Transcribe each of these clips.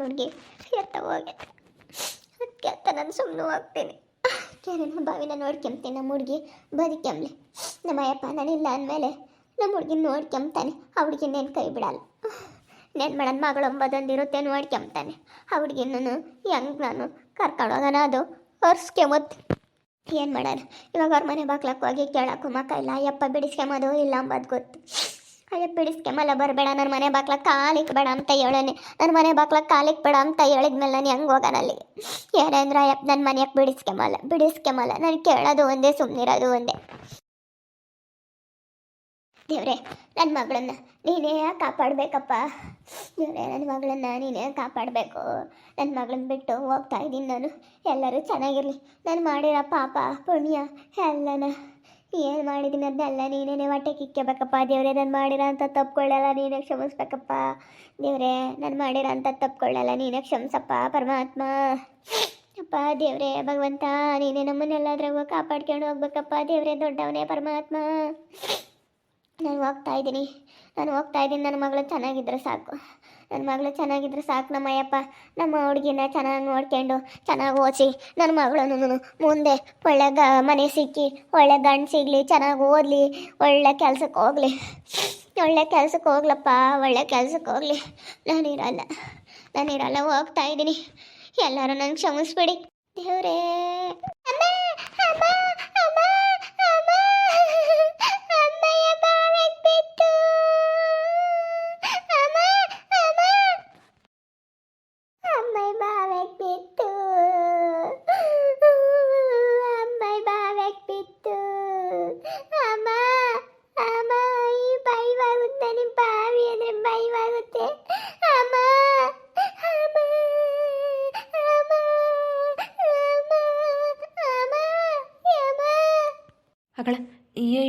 ಹುಡುಗಿ ಎತ್ತ ಹೋಗಿ ಅದಕ್ಕೆ ಅಂತ ನಾನು ಸುಮ್ಮನೆ ಹೋಗ್ತೀನಿ. ನಮ್ಮ ಬಾವಿನ ನೋಡ್ಕೊಂತೀನಿ ನಮ್ಮ ಹುಡುಗಿ. ಬದುಕೆಂಬ್ಲಿ ನಮ್ಮ ಅಯ್ಯಪ್ಪ ನಾನಿಲ್ಲ ಅಂದಮೇಲೆ ನಮ್ಮ ಹುಡುಗಿ ನೋಡ್ಕೊಂತಾನೆ ಆ ಹುಡುಗಿನೇನು ಕೈ ಬಿಡಲ್ಲ. ನೆನ್ ಮಾಡನ್? ಮಗಳು ಇರುತ್ತೆ ನೋಡ್ಕೊಂತಾನೆ ಆ ಹುಡುಗಿನೂ ಹೆಂಗೆ ನಾನು ಕರ್ಕೊಂಡು ಹೋಗೋಣ ಅದು ಹೊರ್ಸ್ಕೊಂಬತ್ತು ಏನು ಮಾಡೋಣ? ಇವಾಗ ಅವ್ರ ಮನೆ ಬಾಗ್ಲಕ್ಕೆ ಹೋಗಿ ಕೇಳಕ್ಕೂ ಮಕ್ಕ ಇಲ್ಲ. ಅಯ್ಯಪ್ಪ ಬಿಡಿಸ್ಕೊಂಬೋದು ಇಲ್ಲ ಅಂಬೋದು ಗೊತ್ತು. ಅಯ್ಯಪ್ಪ ಬಿಡಿಸ್ಕೆಮಲ್ಲ ಬರಬೇಡ ನನ್ನ ಮನೆ ಬಾಕ್ಲ ಕಾಲಿಕ್ ಬೇಡ ಅಂತ ಹೇಳೋನೆ. ನನ್ನ ಮನೆ ಬಾಕ್ಲ ಕಾಲಿಕ್ ಬೇಡ ಅಂತ ಹೇಳಿದ್ಮೇಲೆ ನಾನು ಹೆಂಗೆ ಹೋಗೋಣ ಅಲ್ಲಿಗೆ ಏನಂದ್ರೆ ಅಯ್ಯಪ್ಪ ನನ್ನ ಮನೆಯಕ್ಕೆ ಬಿಡಿಸ್ಕೆಮಲ್ಲ ಬಿಡಿಸ್ಕೆಮಲ್ಲ ನಾನು ಕೇಳೋದು ಒಂದೇ ಸುಮ್ಮನಿರೋದು ಒಂದೇ. ದೇವ್ರೆ ನನ್ನ ಮಗಳನ್ನ ನೀನೇ ಕಾಪಾಡಬೇಕಪ್ಪ. ದೇವ್ರೆ ನನ್ನ ಮಗಳನ್ನ ನೀನೇ ಕಾಪಾಡಬೇಕು. ನನ್ನ ಮಗಳನ್ನ ಬಿಟ್ಟು ಹೋಗ್ತಾ ಇದ್ದೀನಿ ನಾನು. ಎಲ್ಲರೂ ಚೆನ್ನಾಗಿರಲಿ. ನಾನು ಮಾಡಿರೋ ಪಾಪ, ಪುಣ್ಯ ಎಲ್ಲನ ಏನು ಮಾಡಿದ್ದೀನಿ ಅದನ್ನೆಲ್ಲ ನೀನೇ ಹೊಟ್ಟೆ ಕಿಕ್ಕಬೇಕಪ್ಪ ದೇವರೇ, ನಾನು ಮಾಡಿರೋ ಅಂತ ತಪ್ಪುಗಳೆಲ್ಲ ನೀನೇ ಕ್ಷಮಿಸ್ಬೇಕಪ್ಪ. ದೇವರೇ, ನಾನು ಮಾಡಿರೋ ಅಂತ ತಪ್ಪುಗಳೆಲ್ಲ ನೀನೇ ಕ್ಷಮಿಸಪ್ಪ, ಪರಮಾತ್ಮ. ಅಪ್ಪ, ದೇವ್ರೆ, ಭಗವಂತ, ನೀನೇ ನಮ್ಮನ್ನೆಲ್ಲಾದ್ರಾಗೂ ಕಾಪಾಡ್ಕೊಂಡು ಹೋಗ್ಬೇಕಪ್ಪ. ದೇವರೇ, ದೊಡ್ಡವನೇ ಪರಮಾತ್ಮ. ನಾನು ಹೋಗ್ತಾ ಇದ್ದೀನಿ. ನಾನು ಹೋಗ್ತಾ ಇದ್ದೀನಿ. ನನ್ನ ಮಗಳು ಚೆನ್ನಾಗಿದ್ರೆ ಸಾಕು. ನನ್ನ ಮಗಳು ಚೆನ್ನಾಗಿದ್ರೆ ಸಾಕು ನಮ್ಮ ಅಯ್ಯಪ್ಪ ನಮ್ಮ ಹುಡುಗಿನ ಚೆನ್ನಾಗಿ ನೋಡ್ಕೊಂಡು, ಚೆನ್ನಾಗಿ ಓದಿಸಿ ನನ್ನ ಮಗಳನ್ನು ಮುಂದೆ ಒಳ್ಳೆ ಗ, ಮನೆ ಸಿಕ್ಕಿ, ಒಳ್ಳೆ ಗಂಡು ಸಿಗಲಿ, ಚೆನ್ನಾಗಿ ಓದಲಿ, ಒಳ್ಳೆ ಕೆಲ್ಸಕ್ಕೆ ಹೋಗಲಿ. ಒಳ್ಳೆ ಕೆಲ್ಸಕ್ಕೆ ಹೋಗ್ಲಪ್ಪ, ಒಳ್ಳೆ ಕೆಲ್ಸಕ್ಕೆ ಹೋಗಲಿ. ನಾನಿರಲ್ಲ ನಾನಿರಲ್ಲ, ಹೋಗ್ತಾ ಇದ್ದೀನಿ. ಎಲ್ಲರೂ ನಂಗೆ ಕ್ಷಮಿಸ್ಬಿಡಿ. ದೇವ್ರೇ.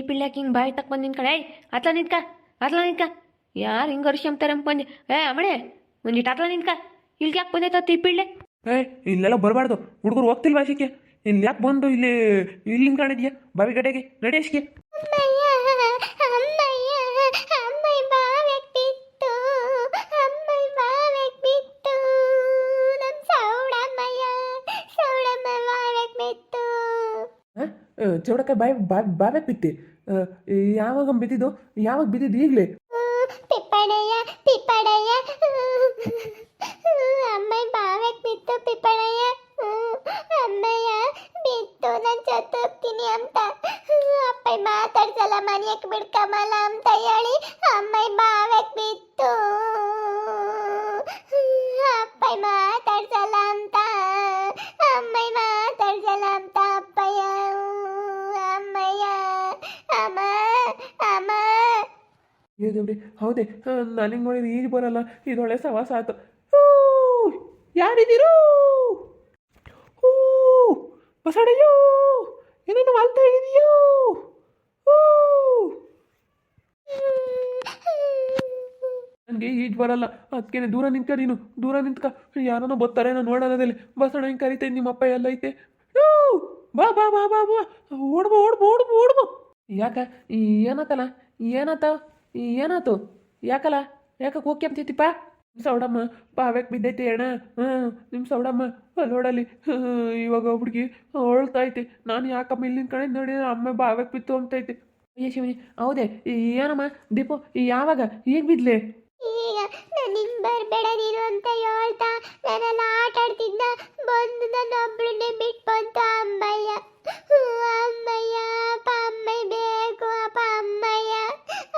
ಈ ಪಿಳ್ಳ್ಯಾಕ ಹಿಂಗೆ ಬಾಯಿ ತಕ್ಕ ಬಂದು ನಿಂತ್ಕಡೆ ಏಯ್ ಅತ್ಲ ನಿಂತ್ಕ ಅತ್ಲ ನಿಂತ್ಕ. ಯಾರು ಹಿಂಗೆ ವರ್ಷ ಅಂತಾರೆ ಬಂದು ಏ ಅಮ್ಮಳೆ ಒಂದಿಟ್ಟು ಅತ್ಲ ನಿಂತ್ಕ ಇಲ್ಗೆ ಯಾಕೆ ಬಂದೈತ ಈ ಪಿಳ್ಳೆ? ಏ ಇಲ್ಲೆಲ್ಲ ಬರಬಾರ್ದು ಹುಡುಗರು ಹೋಗ್ತಿಲ್ವಾ ಆಶಿಕೆ ಇಲ್ಲಿ ಯಾಕೆ ಬಂದು ಇಲ್ಲಿ ಇಲ್ಲಿ ನಿಂತ್ಕೊಂಡಿದ್ಯಾ? ಬಾವಿ ಗಡೆಗೆ ನಡೆಯಶ್ಕೆ ಅಮ್ಮಯ್ಯ ಅಮ್ಮಯ್ಯ ಅಮ್ಮಯ್ಯ ಬಾವೆಗ್ ಬಿತ್ತು ಅಮ್ಮಯ್ಯ ಬಾವೆಗ್ ಬಿತ್ತು ನಮ್ ಸೌಡಮ್ಮಯ್ಯ ಸೌಡಮ್ಮ ಬಾವೆಗ್ ಬಿತ್ತು ಚೌಡಕ್ಕ ಬಾವಿ ಬಾವಿ ಬಾವೆ ಬಿತ್ತಿ ಯಾವಾಗ ಬಿದ್ದಿದ್ದು? ಯಾವಾಗ ಬಿದ್ದಿದ್ದು ಈಗಲೇ? ಪಿಪ್ಪಣಯ್ಯ ಅಮ್ಮಯ್ಯ ಬಾವೆಗ್ ಬಿತ್ತು ಪಿಪ್ಪಣಯ್ಯ ಅಮ್ಮಯ್ಯ ಬಿತ್ತು ನಾನು ಸತ್ತೋಗ್ತೀನಿ ಅಂತ ಅಪ್ಪಯ್ಯ ಮಾತಾಡ್ಸಲ್ಲ ಮನೆಯಕ್ಕೆ ಬಿಡ್ಕಮಲ್ಲ ಅಂತ ಹೇಳಿ ಅಮ್ಮಯ್ಯ ಬಾವೆಗ್ ಬಿತ್ತು ಅಪ್ಪಯ್ಯ ಮಾತಾಡ್ಸಲ್ಲ ಅಂತ ಅಮ್ಮಯ್ಯ ಮಾತಾಡ್ಸಲ್ಲ ಅಂತ ಅಪ್ಪಯ್ಯ ಅಮ್ಮಯ್ಯ ಅಮ್ಮ ಅಮ್ಮ ಏ ದೇವ್ರಿ. ಹೌದೇ. ನನಗೆ ನೋಡಿದ್ರೆ ಈಗ ಬರಲ್ಲ. ಇದೊಳ್ಳೆ ಸವಾಸ ಆಯ್ತು. ಯಾರಿದ್ದೀರು? ಹೂ ಬಸಡಯ್ಯೋ ಏನೇನು ಮಾಡ್ತಾ ಇದೆಯೋ? ನನಗೆ ಈಜು ಬರಲ್ಲ. ಅದಕ್ಕೇನೆ ದೂರ ನಿಂತ್ಕ ನೀನು. ದೂರ ನಿಂತ್ಕ. ಬರ್ತಾರೆ ನಾನು ನೋಡೋದಲ್ಲಿ ಬಸಣ ಹಿಂಗೆ ಕರಿತೈತೆ ನಿಮ್ಮ ಅಪ್ಪ ಎಲ್ಲ ಐತೆ. ಬಾ ಬಾ ಬಾ ಬಾ ಬಾ. ಓಡ್ಬೋ ಓಡ್ಬೋ ಓಡ್ಬೋ ಓಡ್ಬೋ. ಯಾಕ? ಏನತ್ತಲ್ಲ ಏನಾತ ಏನಾತು? ಯಾಕಲ್ಲ? ಯಾಕ ನಿಮ್ಮ ಸೌಡಮ್ಮ ಪಾವ್ಯಾಕೆ ಬಿದ್ದೈತಿ ಅಣ್ಣ. ಹಾಂ ನಿಮ್ಮ ಸೌಡಮ್ಮ ನೋಡಲ್ಲಿ ಇವಾಗ ಹುಡುಗಿ ಅಳ್ತಾ ಐತೆ. ನಾನು ಯಾಕಮ್ಮ ಇಲ್ಲಿನ ಕಡೆ ನೋಡಿ ಅಮ್ಮ ಬಾವ್ಯಾಕೆ ಬಿತ್ತು ಅಂತೈತೆ ಅಯ್ಯ ಶಿವನಿ, ಹೌದೇ ಏನಮ್ಮ? ದೀಪು ಯಾವಾಗ? ಈಗ ಬಿದ್ಲೆ? ಈಗ ನನಗೆ ಬರಬೇಡ ನೀನು ಅಂತ ಹೇಳ್ತಾ, ನಾನೆಲ್ಲ ಆಟ ಆಡ್ತಿದ್ದ ಬಂದು ನನ್ನ ಒಬ್ಬಳನ್ನೇ ಬಿಟ್ಟು ಅಮ್ಮಯ್ಯ ಅಮ್ಮಯ್ಯ ಬೇಕು ಅಪ್ಪ ಅಮ್ಮಯ್ಯ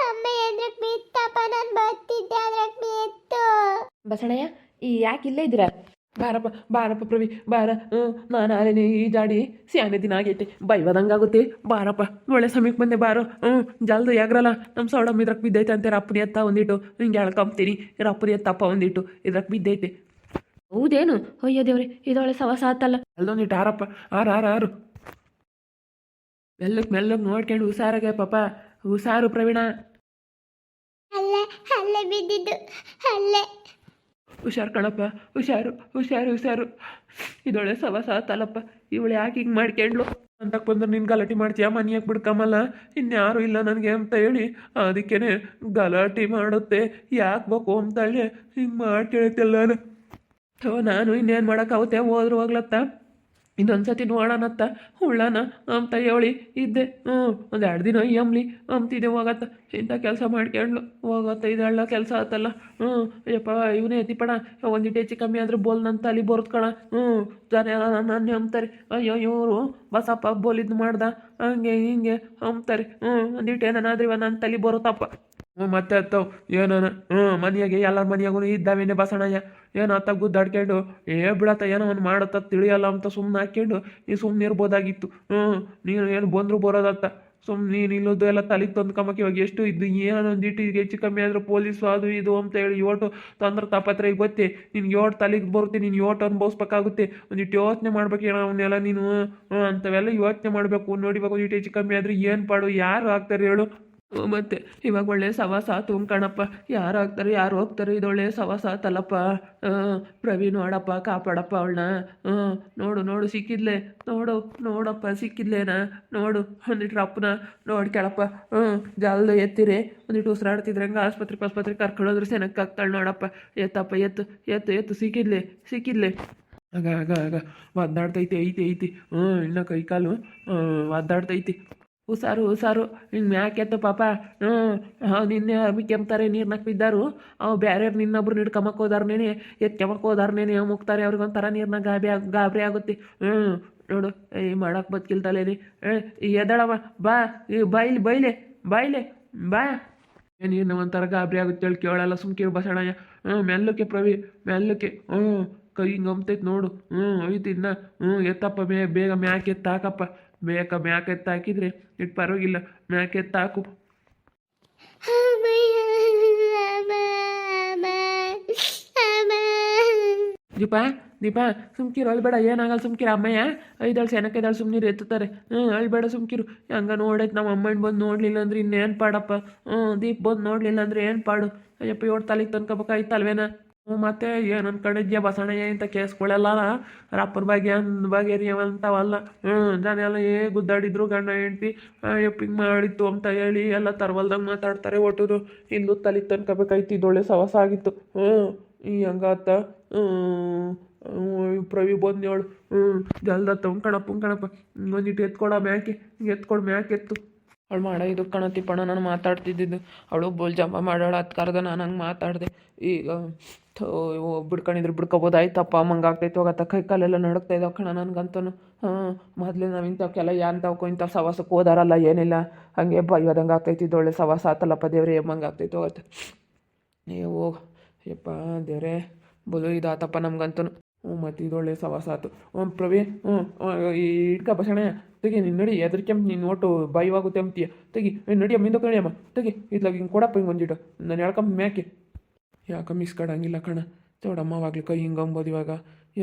ಅಮ್ಮಯ್ಯ ಅದ್ರಕ್ಕೆ ಬಿತ್ತಪ್ಪ ನಾನು ಬರ್ತಿದ್ದೆ ಅದ್ರಕ್ಕೆ ಬಿತ್ತು ಬಸಣಯ್ಯ ಈ ಯಾಕೆ ಇಲ್ಲೇ ಇದ್ದೀರಾ? ಬಾರಪ್ಪ ಬಾರಪ್ಪ ಪ್ರವಿ ಬಾರ ನಾನು ಈ ಜಾಡಿ ಸ್ಯಾನೆ ದಿನ ಆಗೈತೆ ಬೈವದಂಗಾಗುತ್ತೆ. ಬಾರಪ್ಪ ಒಳ್ಳೆ ಸಮಯಕ್ಕೆ ಬಂದೆ ಬಾರೋ ಹ್ಞೂ ಜಲ್ದು ಯಾಗ್ರಲ್ಲ ನಮ್ಮ ಸೌಡಮ್ಮ ಇದ್ರಕ್ಕೆ ಬಿದ್ದೈತೆ ಅಂತ ರಪ್ಪನಿ ಎತ್ತ ಒಂದಿಟ್ಟು ಹಿಂಗೆ ಎಳ್ಕೊಂಬ್ತೀನಿ ರಪ್ಪನಿ ಎತ್ತಪ್ಪ ಒಂದಿಟ್ಟು ಇದ್ರಕ್ಕೆ ಬಿದ್ದೈತೆ. ಹೌದೇನು? ಅಯ್ಯೋ ದೇವ್ರಿ ಇದೊಳೆ ಸವಸ ಆತಲ್ಲ. ಅಲ್ಲೊಂದಿಟ್ಟು ಆರಪ್ಪ ಆರು ಆರು ಆರು. ಮೆಲ್ಲಕ್ಕೆ ಮೆಲ್ಲಕ್ಕೆ ನೋಡ್ಕೊಂಡು ಹುಷಾರಾಗೆ ಪಾಪ ಹುಷಾರು ಪ್ರವೀಣ. ಅಲ್ಲೇ ಅಲ್ಲೇ ಬಿದ್ದಿದ್ದು ಅಲ್ಲೇ. ಹುಷಾರು ಕಣಪ್ಪ, ಹುಷಾರು ಹುಷಾರು ಹುಷಾರು. ಇದೊಳೆ ಸವಾಸ ಆತಲ್ಲಪ್ಪ ಇವಳು ಯಾಕೆ ಹಿಂಗೆ ಮಾಡ್ಕೊಂಡ್ಲು ಅಂತಕ್ಕೆ ಬಂದ್ರೆ ನೀನು ಗಲಾಟೆ ಮಾಡ್ತೀಯ? ಮನೆಯಾಗ ಬಿಡ್ಕಮಲ್ಲ? ಇನ್ಯಾರು ಇಲ್ಲ ನನಗೆ ಅಂತ ಹೇಳಿ ಅದಕ್ಕೇನೆ ಗಲಾಟೆ ಮಾಡುತ್ತೆ. ಯಾಕೆ ಬೇಕು ಅಂತ ಹೇಳಿ ಹಿಂಗೆ ಮಾಡ್ಕೇಳ್ತಿಲ್ಲ ನಾನು ನಾನು ಇನ್ನೇನು ಮಾಡೋಕ್ಕಾಗುತ್ತೆ ಹೋದ್ರು ಹೋಗ್ಲತ್ತ? ಇನ್ನೊಂದ್ಸತಿ ನೋಡೋಣತ್ತ ಉಳ್ಳಾನ ಅಂತ ಹೇಳಿ ಇದ್ದೆ. ಹ್ಞೂ ಒಂದು ಎರಡು ದಿನ ಎಮ್ಲಿ ಅಂತಿದ್ದೆ ಹೋಗತ್ತ ಇಂಥ ಕೆಲಸ ಮಾಡ್ಕೊಂಡ್ಲು. ಹೋಗತ್ತ ಇದೆಲ್ಲ ಕೆಲಸ ಆತಲ್ಲ. ಹ್ಞೂ ಅಯ್ಯಪ್ಪ ಇವನೇ ಎತ್ತಿಪಣ ಒಂದಿಟ್ಟು ಹೆಚ್ಚು ಕಮ್ಮಿ ಆದ್ರೆ ಬೋಲ್ ನನ್ನ ತಲೆ ಬರುತ್ತೆ ಕಣ. ಹ್ಞೂ ಜನ ಎಲ್ಲ ನನ್ನ ಅಯ್ಯೋ, ಇವರು ಬಸಪ್ಪ ಬೋಲಿದ್ದು ಮಾಡ್ದ. ಹಂಗೆ, ಹಿಂಗೆ ಅಂತಾರೆ. ಹ್ಞೂ ಒಂದಿಟ್ಟು ಏನಾದ್ರೂ ಇವ ನನ್ನ ತಲೆ ಬರುತ್ತಪ್ಪ. ಹ್ಞೂ ಮತ್ತೆ ಅತ್ತವ್ ಏನಾನ ಹ್ಞೂ ಮನೆಯಾಗೆ ಎಲ್ಲರ ಮನೆಯಾಗೂ ಇದ್ದಾವೇನೆ ಬಸಣಯ್ಯ. ಏನೋ ಅತ್ತ ಗುದ್ದಾಡ್ಕೊಂಡು, ಏ ಬಿಡತ್ತ, ಏನೋ ಒಂದು ಮಾಡತ್ತ, ತಿಳಿಯಲ್ಲ ಅಂತ ಸುಮ್ಮನೆ ಹಾಕ್ಕೊಂಡು, ನೀ ಸುಮ್ಮನೆ ಇರ್ಬೋದಾಗಿತ್ತು. ಹ್ಞೂ ನೀನು ಏನು ಬಂದರೂ ಬರೋದತ್ತ. ಸುಮ್ಮನೆ ನೀನು ಇಲ್ಲೋದು ಎಲ್ಲ ತಲೆಗೆ ತಂದು ಕಮ್ಮಕ್ಕೆ ಇವಾಗ ಎಷ್ಟು ಇದ್ದು, ಏನೋ ಒಂದಿಟ್ಟು ಈಗ ಹೆಚ್ಚು ಕಮ್ಮಿ ಆದ್ರೆ ಪೊಲೀಸು ಅದು ಇದು ಅಂತ ಹೇಳಿ ಯೋಟು, ತೊಂದ್ರೆ ತಾಪತ್ರ ಈಗ ಗೊತ್ತೇ ನಿನ್ಗೆ ಯೋಟು ತಲೆಗೆ ಬರುತ್ತೆ, ನೀನು ಯೋಟ್ ಅನುಭವಿಸ್ಬೇಕಾಗುತ್ತೆ. ಒಂದಿಟ್ಟು ಯೋಚನೆ ಮಾಡ್ಬೇಕು, ಏನೋ ಅವನ್ನೆಲ್ಲ ನೀನು ಅಂಥವೆಲ್ಲ ಯೋಚನೆ ಮಾಡಬೇಕು ನೋಡಿವಾಗ ಒಂದಿಟ್ಟು ಹೆಚ್ಚು ಕಮ್ಮಿ ಆದರೆ ಏನು ಪಾಡು, ಯಾರು ಆಗ್ತಾರೆ ಹೇಳು. ಮತ್ತೆ ಇವಾಗ ಒಳ್ಳೆ ಸವಾಸ ಕಣಪ್ಪ ಯಾರು ಆಗ್ತಾರೆ, ಯಾರು ಹೋಗ್ತಾರೆ, ಇದೊಳ್ಳೆ ಸವಾಸ ಆತಲ್ಲಪ್ಪ ಹಾಂ ಪ್ರವೀಣ್ ನೋಡಪ್ಪ ಕಾಪಾಡಪ್ಪ ಅವಳನ್ನ. ನೋಡು ನೋಡು, ಸಿಕ್ಕಿದ್ಲೆ. ನೋಡು, ನೋಡಪ್ಪ, ಸಿಕ್ಕಿದ್ಲೇನ. ನೋಡು ಒಂದಿಟ್ಟು ಅಪ್ಪನ ನೋಡಿ ಕೇಳಪ್ಪ. ಹ್ಞೂ ಜಲ್ದು ಎತ್ತಿರಿ. ಒಂದಿಟ್ಟು ಉಸಿರಾಡ್ತಿದ್ರೆ ಹಂಗೆ ಆಸ್ಪತ್ರೆ ಆಸ್ಪತ್ರೆ ಹೋದ್ರೆ ಸೆನಕ್ಕೆ ಆಗ್ತಾಳೆ ನೋಡಪ್ಪ. ಎತ್ತಪ್ಪ, ಎತ್ತು ಎತ್ತು ಎತ್ತು, ಸಿಕ್ಕಿದ್ಲೆ ಸಿಕ್ಕಿದ್ಲೆ. ಆಗ ಆಗ ಆಗ, ಒದ್ದಾಡ್ತೈತಿ, ಐತಿ ಐತಿ. ಹ್ಞೂ ಇನ್ನೂ ಕೈ ಕಾಲು ಒದ್ದಾಡ್ತೈತಿ. ಹುಷಾರು ಹುಷಾರು. ಹಿಂಗೆ ಮ್ಯಾಕೆತ್ತು ಪಾಪ ಹ್ಞೂ ನಿನ್ನೆ ಅಮಿ ಕೆಮ್ತಾರೆ ನೀರ್ನಾಗ ಬಿದ್ದಾರು. ಅವು ಬೇರೆ ನಿನ್ನೊಬ್ರು ಹಿಡ್ಕೊಂಬಕ್ ಹೋದಾರ್ನೇನೆ ಕೆಮಕ್ಕೆ ಹೋದಾರ್ನೇನೆ ಮುಗ್ತಾರೆ ಅವ್ರಿಗೊಂಥರ ನೀರ್ನಾಗ ಗಾಬಿ ಗಾಬರಿ ಆಗುತ್ತೆ. ಹ್ಞೂ ನೋಡು ಈ ಮಾಡಕ್ಕೆ ಬದುಕಿಲ್ತಲೇನಿ ಎದಳವ, ಬಾ, ಈ ಬೈಲಿ, ಬೈಲೆ ಬಾಯ್ಲೆ ಬಾ. ನೀನು ಒಂಥರ ಗಾಬರಿ ಆಗುತ್ತೆ ಹೇಳಿ ಕೇಳಲ್ಲ ಕೇಳಿ ಬಸಣಯ್ಯ. ಹ್ಞೂ ಮೆಲ್ಲಕ್ಕೆ ಪ್ರವಿ, ಮೆಲ್ಲಕ್ಕೆ ಹ್ಞೂ ಕೈ ಹಿಂಗೆ ನೋಡು. ಹ್ಞೂ ಇನ್ನ ಹ್ಞೂ ಎತ್ತಪ್ಪ ಬೇ ಬೇಗ ಮ್ಯಾಕೆ ಎತ್ತು ಹಾಕಪ್ಪ ಬೇಗ ಮ್ಯಾಕ್ ಎತ್ತು ಹಾಕಿದ್ರೆ ಇಟ್ಟು ಪರವಾಗಿಲ್ಲ ಮ್ಯಾಕ್ ಎತ್ತು ಹಾಕು. ದೀಪ ದೀಪ, ಸುಮ್ಕಿರು, ಅಳ್ಬೇಡ, ಏನಾಗಲ್ಲ ಸುಮ್ಕಿರು, ಅಮ್ಮಯ್ಯ. ಐದಾಳು ಸೆನಕ್ಕೆ ಐದಾಳು ಸುಮ್ನಿರು ಎತ್ತುತ್ತಾರೆ. ಹ್ಞೂ, ಅಳ್ಬೇಡ ಸುಮ್ಕಿರು. ಹಂಗ ನೋಡೈತೆ ನಮ್ಮ ಅಮ್ಮನ ಬಂದು ನೋಡಲಿಲ್ಲ ಅಂದ್ರೆ ಇನ್ನೇನು ಪಾಡಪ್ಪ. ಹ್ಞೂ, ದೀಪ್ ಬಂದು ನೋಡಲಿಲ್ಲ ಅಂದ್ರೆ ಏನು ಪಾಡು. ಅಯ್ಯಪ್ಪ, ಏಳು ತಲೆಗೆ ತನ್ಕೋಬೇಕಾಯ್ತಲ್ವೇನ ಮತ್ತೆ ಏನು ಅನ್ಕೊಂಡಿದ್ಯಾ ಬಸಣಯ್ಯ ಅಂತ ಕೇಸ್ಗಳೆಲ್ಲ ರಪ್ಪನ ಬಗ್ಗೆ ಅಂದ ಬಗ್ಗೆ ಅಂತವಲ್ಲ. ಹ್ಞೂ, ಜನ ಎಲ್ಲ, ಏ, ಗುದ್ದಾಡಿದ್ರು, ಗಂಡ, ಹೆಂಡ್ತಿ. ಎಪ್ಪಿಂಗ್ ಮಾಡಿತ್ತು ಅಂತ ಹೇಳಿ ಎಲ್ಲ ತರ್ವಲ್ದಾಗ ಮಾತಾಡ್ತಾರೆ ಒಟ್ಟು ಇಲ್ಲೂ ತಲೆ ತನ್ಕೋಬೇಕಾಯ್ತು ಇದೊಳ್ಳೆ ಸವಸ ಆಗಿತ್ತು. ಹ್ಞೂ, ಈ ಹಂಗಾತ ಪ್ರವಿ ಬಂದು ಹೇಳು ಹ್ಞೂ ಜಲ್ದತ್ತ ಕಣಪ್ಪ ಕಣಪ್ಪ. ಒಂದಿಟ್ಟು ಎತ್ಕೊಡ, ಮ್ಯಾಕೆ, ಎತ್ಕೊಡು, ಮ್ಯಾಕೆ ಎತ್ತು. ಅವಳು ಮಾಡೋ ಇದು ಕಣತಿಪ್ಪಣ ನಾನು ಮಾತಾಡ್ತಿದ್ದಿದ್ದು. ಅವಳು ಬೋಲ್ ಜಂಪ ಮಾಡೋಳು ಹತ್ತು ಕರ್ದ ನಾನು ಹಂಗೆ ಮಾತಾಡಿದೆ. ಈಗ ಬಿಡ್ಕೊಂಡಿದ್ರು ಬಿಡ್ಕೋಬೋದಾಯ್ತಪ್ಪ ಅಮ್ಮಂಗೆ ಆಗ್ತೈತೆ ಹೋಗತ್ತ. ಕೈ ಕಾಲೆಲ್ಲ ನಡುಕ್ತಾ ಇದ್ದಾವೆ ಕಣ ನನಗಂತೂ ಹಾಂ ಮೊದಲೇ ನಾವು ಇಂಥವಕ್ಕೆಲ್ಲ ಯಾಂತವಕ್ಕೂ ಇಂಥ ಸವಾಸಕ್ಕೆ ಹೋದಾರಲ್ಲ, ಏನಿಲ್ಲ. ಹಾಗೆ ಬೈಯೋದಂಗೆ ಆಗ್ತೈತಿ ಒಳ್ಳೆ ಸವಾಸ, ಆತಲ್ಲಪ್ಪ ದೇವ್ರೆ ಎಮ್ಮಂಗೆ ಆಗ್ತೈತೆ ಹೋಗತ್ತೆ. ನೀವು, ಯಪ್ಪ ದೇವ್ರೆ ಬಲು ಇದಾತಪ್ಪ ನಮ್ಗಂತೂ ಹ್ಞೂ, ಮತ್ತು ಇದೊಳ್ಳೆ ಸವಾಸ ಆಯ್ತು ಹ್ಞೂ, ಪ್ರವೀಣ್, ಹ್ಞೂ ಇಟ್ಕ ಬಸಣ, ತೆಗಿ, ನೀನು ನಡಿ ಎದ್ರಿಕೆಂಪ್ ನೀನು ಒಟ್ಟು ಬಾಯಿವಾಗುತ್ತೆ ಅಂತೀಯ. ತೆಗಿ ನಡಿಯಮ್ಮ ಹಿಂದೆ ಕಣಿಯಮ್ಮ ತೆಗಿ, ಇದ್ಲಾಗ ಹಿಂಗೆ ಕೊಡಪ್ಪ, ಹಿಂಗೆ ಒಂದಿಟ್ಟು ನಾನು ಹೇಳ್ಕೊಂಬ ಮ್ಯಾಕೆ. ಯಾಕೆ ಮಿಸ್ಕಡಂಗಿಲ್ಲ ಕಣ. ನೋಡಮ್ಮ ಅವಾಗಲೂ ಕೈ ಹಿಂಗೆ ಅಂಬೋದು ಇವಾಗ.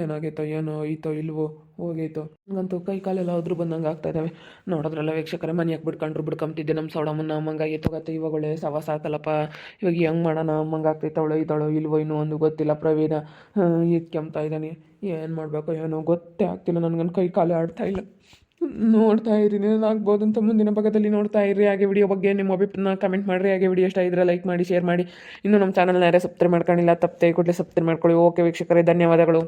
ಏನಾಗೈತೋ, ಏನೋ ಐತೋ ಇಲ್ವೋ, ಹೋಗೈತೋ. ಹಂಗಂತೂ ಕೈ ಕಾಲೆಲ್ಲ ಹೋದ್ರು ಬಂದಂಗೆ ಆಗ್ತಾ ಇದ್ದಾವೆ ನೋಡಿದ್ರೆಲ್ಲ ವೀಕ್ಷಕರೇ ಮನೆಯಾಗ ಬಿಡ್ಕೊಂಡ್ರು ಬಿಡ್ಕೊಂತಿದ್ದೆ ನಮ್ಮ ಸೌಡಮ್ಮನ ಅಮ್ಮಂಗೆ ತಗೋತ್ತೆ ಇವಾಗ ಒಳ್ಳೆ ಸವಾಸ ಇವಾಗ ಹೆಂಗೆ ಮಾಡೋಣ ಅಮ್ಮಂಗೆ ಆಗ್ತೈತೆ, ಅವಳು ಇದ್ದಾಳೋ ಇಲ್ವೋ, ಇನ್ನೂ ಒಂದು ಗೊತ್ತಿಲ್ಲ. ಪ್ರವೀಣ ಇದು ಕೆಮ್ತಾ ಇದ್ದಾನೆ. ಏನು ಮಾಡಬೇಕು, ಏನೋ ಗೊತ್ತೇ ಆಗ್ತಿಲ್ಲ ನನಗನ್ನು ಕೈ ಕಾಲೇ ಆಡ್ತಾ ಇಲ್ಲ. ನೋಡ್ತಾ ಇರಿ ಆಗ್ಬೋದು ಅಂತ ಮುಂದಿನ ಭಾಗದಲ್ಲಿ ನೋಡ್ತಾ ಇರಿ. ಹಾಗೆ ವಿಡಿಯೋ ಬಗ್ಗೆ ನಿಮ್ಮ ಅಭಿಪ್ರಾಯ ಕಮೆಂಟ್ ಮಾಡಿರಿ. ಹಾಗೆ ವಿಡಿಯೋ ಇಷ್ಟ ಇದ್ರೆ ಲೈಕ್ ಮಾಡಿ ಶೇರ್ ಮಾಡಿ. ಇನ್ನೂ ನಮ್ಮ ಚಾನಲ್ನ ಯಾರೇ ಸಬ್ಸ್ಕ್ರೈಬ್ ಮಾಡ್ಕೊಂಡಿಲ್ಲ, ತಪ್ಪದೆ ಕೂಡಲೇ ಸಬ್ಸ್ಕ್ರೈಬ್ ಮಾಡ್ಕೊಳ್ಳಿ. ಓಕೆ ವೀಕ್ಷಕರೇ, ಧನ್ಯವಾದಗಳು.